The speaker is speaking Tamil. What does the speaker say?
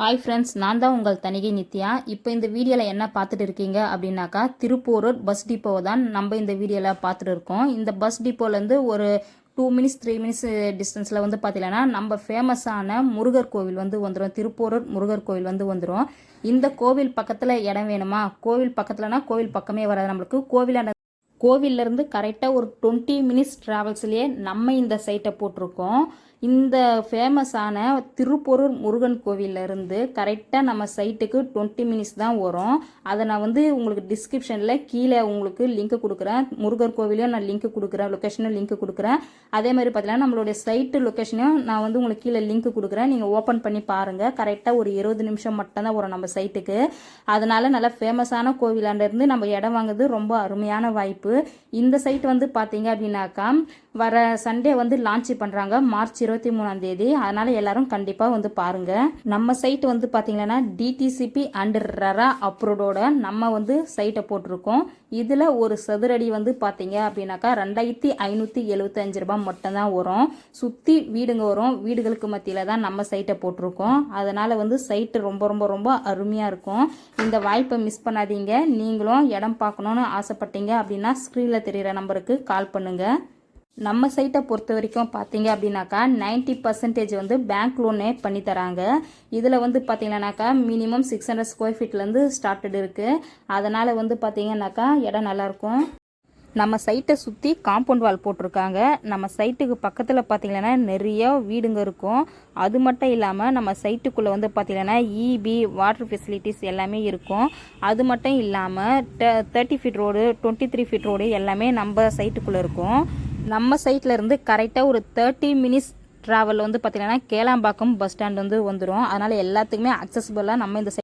ஹாய் ஃப்ரெண்ட்ஸ் நான் தான் உங்கள் தனிகை நித்யா. இப்போ இந்த வீடியோவில் என்ன பார்த்துட்டு இருக்கீங்க அப்படின்னாக்கா திருப்பூர் பஸ் டிப்போவை தான் நம்ம இந்த வீடியோவில் பார்த்துட்டு இருக்கோம். இந்த பஸ் டிப்போலேருந்து ஒரு டூ மினிட்ஸ் த்ரீ மினிட்ஸ் டிஸ்டன்ஸில் வந்து பார்த்தீங்கன்னா நம்ம ஃபேமஸான முருகர் கோவில் வந்து வந்துடும் திருப்போரூர் முருகர் கோவில் வந்து வந்துடும் இந்த கோவில் பக்கத்தில் இடம் வேணுமா? கோவில் பக்கத்தில்னா கோவில் பக்கமே வராது நம்மளுக்கு. கோவிலான கோவில்லேருந்து கரெக்டாக ஒரு டுவெண்ட்டி மினிட்ஸ் ட்ராவல்ஸ்லேயே நம்ம இந்த சைட்டை போட்டிருக்கோம். இந்த ஃபேமஸான திருப்பொருள் முருகன் கோவிலேருந்து இருந்து கரெக்டாக நம்ம சைட்டுக்கு டுவெண்ட்டி மினிட்ஸ் தான் வரும். அதை நான் வந்து உங்களுக்கு டிஸ்கிரிப்ஷனில் கீழே உங்களுக்கு லிங்க் கொடுக்குறேன். முருகர் கோவிலையும் நான் லிங்க் கொடுக்குறேன் லொக்கேஷனும் லிங்க் கொடுக்குறேன். அதே மாதிரி பார்த்தீங்கன்னா நம்மளுடைய சைட்டு லொக்கேஷனையும் நான் வந்து உங்களுக்கு கீழே லிங்க் கொடுக்குறேன். நீங்கள் ஓப்பன் பண்ணி பாருங்கள் கரெக்டாக ஒரு இருபது நிமிஷம் மட்டும்தான் வரும் நம்ம சைட்டுக்கு அதனால் நல்லா ஃபேமஸான கோவிலாண்டிருந்து நம்ம இடம் வாங்குறது ரொம்ப அருமையான வாய்ப்பு. இந்த சைட் வந்து பார்த்தீங்க அப்படின்னாக்கா வர சண்டே வந்து லான்ச் பண்ணுறாங்க மார்ச் இருபத்தி மூணாம் தேதி. அதனால எல்லாரும் கண்டிப்பாக வந்து பாருங்க. நம்ம சைட் வந்து பார்த்தீங்கன்னா டிடிசிபி அண்ட் ரரா அப்ரூவோட நம்ம வந்து சைட்டை போட்டிருக்கோம். இதில் ஒரு சதுரடி வந்து பார்த்தீங்க அப்படின்னாக்கா ரெண்டாயிரத்தி ஐநூற்றி எழுபத்தஞ்சு ரூபாய் மட்டும்தான் வரும். சுற்றி வீடுங்க வரும். வீடுகளுக்கு மத்தியில் தான் நம்ம சைட்டை போட்டிருக்கோம். அதனால் வந்து சைட்டு ரொம்ப ரொம்ப ரொம்ப அருமையாக இருக்கும். இந்த வாய்ப்பை மிஸ் பண்ணாதீங்க. நீங்களும் இடம் பார்க்கணுன்னு ஆசைப்பட்டீங்க அப்படின்னா ஸ்க்ரீனில் தெரிகிற நம்பருக்கு கால் பண்ணுங்கள் நம்ம சைட்டை பொறுத்த வரைக்கும் பார்த்தீங்க அப்படின்னாக்கா நைன்ட்டி பர்சன்டேஜ் வந்து பேங்க் லோனே பண்ணி தராங்க. இதில் வந்து பார்த்தீங்கன்னாக்கா மினிமம் சிக்ஸ் ஹண்ட்ரட் ஸ்கொயர் ஃபீட்லேருந்து ஸ்டார்டட் இருக்குது அதனால் வந்து பார்த்தீங்கன்னாக்கா இடம் நல்லாயிருக்கும் நம்ம சைட்டை சுற்றி காம்பவுண்ட் வால் போட்டிருக்காங்க. நம்ம சைட்டுக்கு பக்கத்தில் பார்த்தீங்கன்னா நிறைய வீடுங்க இருக்கும். அது மட்டும் இல்லாமல் நம்ம சைட்டுக்குள்ளே வந்து பார்த்தீங்கன்னா இபி வாட்டர் ஃபெசிலிட்டிஸ் எல்லாமே இருக்கும். அது மட்டும் இல்லாமல் thirty feet road twenty three feet road எல்லாமே நம்ம சைட்டுக்குள்ளே இருக்கும். நம்ம சைட்லேருந்து கரெக்டாக ஒரு தேர்ட்டி மினிட்ஸ் ட்ராவல் வந்து பார்த்தீங்கன்னா கேளாம்பாக்கம் பஸ் ஸ்டாண்ட் வந்து வந்துடும் அதனால் எல்லாத்துக்குமே அக்சஸபிளாக நம்ம இந்த